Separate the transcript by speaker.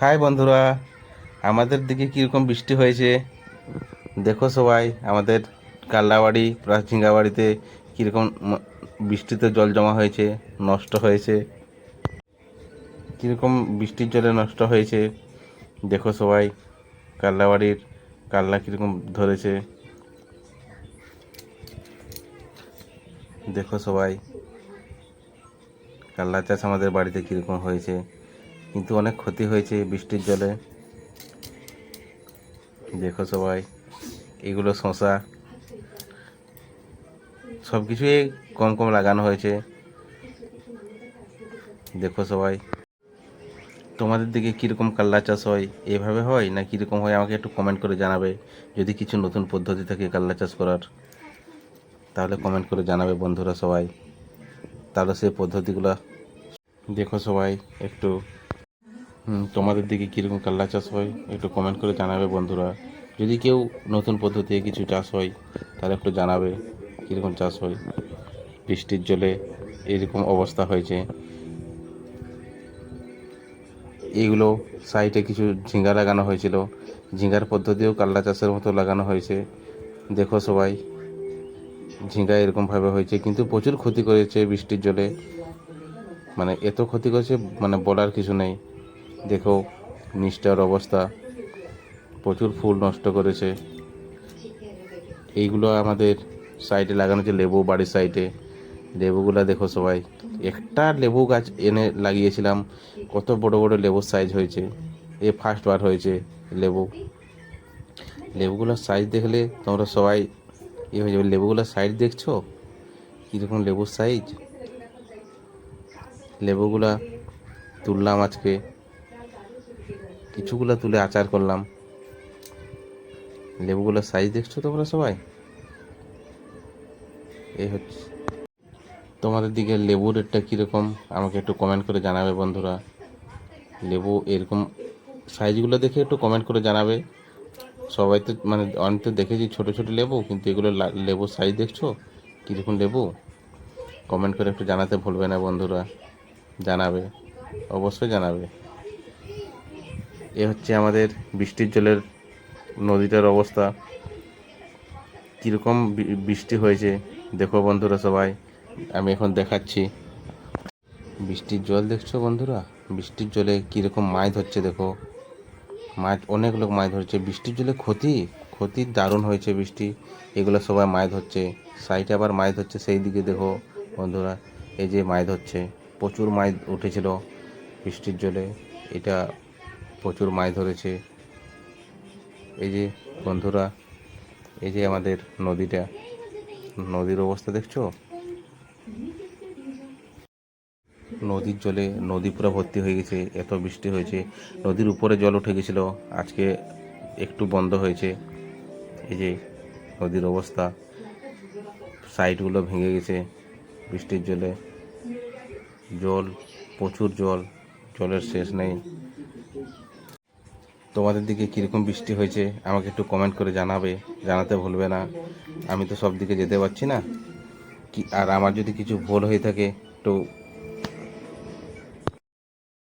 Speaker 1: High বন্ধুরা, আমাদের দিকে কীরকম বৃষ্টি হয়েছে? দেখো সবাই, আমাদের কাল্লাবাড়ি প্লাস ঝিঙ্গাবাড়িতে কীরকম বৃষ্টিতে জল জমা হয়েছে, নষ্ট হয়েছে। কীরকম বৃষ্টির জলে নষ্ট হয়েছে, দেখো সবাই, কাল্লাবাড়ির কাল্লা কীরকম ধরেছে। দেখো সবাই, কাল্লা চাষ আমাদের বাড়িতে কীরকম হয়েছে। কিন্তু অনেক ক্ষতি হয়েছে বৃষ্টির জলে। দেখো সবাই, এগুলো শশা সব কিছুই কম কম লাগানো হয়েছে। দেখো সবাই, তোমাদের দিকে কীরকম কাল্লা চাষ হয়, এভাবে হয় না কীরকম হয় আমাকে একটু কমেন্ট করে জানাবে। যদি কিছু নতুন পদ্ধতি থাকে কাল্লা চাষ করার, তাহলে কমেন্ট করে জানাবে বন্ধুরা সবাই। তাহলে সেই পদ্ধতিগুলো, দেখো সবাই, একটু তোমাদের দিকে কীরকম কাল্লা চাষ হয়, একটু কমেন্ট করে জানাবে বন্ধুরা। যদি কেউ নতুন পদ্ধতি কিছু চাষ হয়, তাহলে একটু জানাবে কীরকম চাষ হয়। বৃষ্টির জলে এরকম অবস্থা হয়েছে। এগুলো সাইডে কিছু ঝিঙ্গা লাগানো হয়েছিল। ঝিঙ্গার পদ্ধতিও কাল্লা চাষের মতো লাগানো হয়েছে। দেখো সবাই, ঝিঙ্গা এরকমভাবে হয়েছে। কিন্তু প্রচুর ক্ষতি করেছে বৃষ্টির জলে। মানে এত ক্ষতি করেছে মানে বলার কিছু নেই। দেখো, নিষ্ঠার অবস্থা। প্রচুর ফুল নষ্ট করেছে। এইগুলো আমাদের সাইডে লাগানো আছে লেবু বাড়ির সাইডে লেবুগুলো দেখো সবাই। একটা লেবু গাছ এনে লাগিয়েছিলাম, কত বড় বড় লেবুর সাইজ হয়েছে। এ ফার্স্ট বার হয়েছে লেবু। লেবুগুলোর সাইজ দেখলে তোমরা সবাই এ হয়ে যাবে। লেবুগুলোর সাইজ দেখছ? কীরকম লেবুর সাইজ লেবুগুলা তুললাম আজকে। কিছুগুলো তুলে আচার করলাম। লেবুগুলোর সাইজ দেখছ তোমরা সবাই? এই হচ্ছে। তোমাদের দিকে লেবুর রেটটা কীরকম? আমাকে একটু কমেন্ট করে জানাবে বন্ধুরা। লেবু এরকম সাইজগুলো দেখে একটু কমেন্ট করে জানাবে। সবাই তো মানে অনেক তো দেখেছি ছোটো ছোটো লেবু, কিন্তু এগুলো লা- লেবুর সাইজ দেখছ? কীরকম লেবু? কমেন্ট করে একটু জানাতে ভুলবে না বন্ধুরা। জানাবে। অবশ্যই জানাবে। এ হচ্ছে আমাদের বৃষ্টির জলের নদীটার অবস্থা। কীরকম বৃষ্টি হয়েছে, দেখো বন্ধুরা সবাই। আমি এখন দেখাচ্ছি। বৃষ্টির জল দেখছ বন্ধুরা? বৃষ্টির জলে কীরকম মাছ ধরছে দেখো। মাছ, অনেক লোক মাছ ধরছে। বৃষ্টির জলে ক্ষতি? ক্ষতি দারুণ হয়েছে বৃষ্টি। এগুলো সবাই মাছ ধরছে। সাইডে আবার মাছ ধরছে সেই দিকে দেখো বন্ধুরা। এই যে মাছ ধরছে। প্রচুর মাছ উঠেছিল বৃষ্টির জলে। এটা প্রচুর মাছ ধরেছে। এই যে বন্ধুরা, এই যে আমাদের নদীটা। নদীর অবস্থা দেখছ? নদীর জলে নদী পুরো ভর্তি হয়ে গেছে, এত বৃষ্টি হয়েছে। নদীর উপরে জল উঠে গেছিল, আজকে একটু বন্ধ হয়েছে। এই যে নদীর অবস্থা, সাইডগুলো ভেঙে গেছে বৃষ্টির জলে। জল, প্রচুর জল, জলের শেষ নেই। তোমাদের দিকে কীরকম বৃষ্টি হয়েছে, আমাকে একটু কমেন্ট করে জানাবে, জানাতে ভুলবে না। আমি তো সব দিকে যেতে পারছি না। কি, আর আমার যদি কিছু ভুল হয়ে থাকে একটু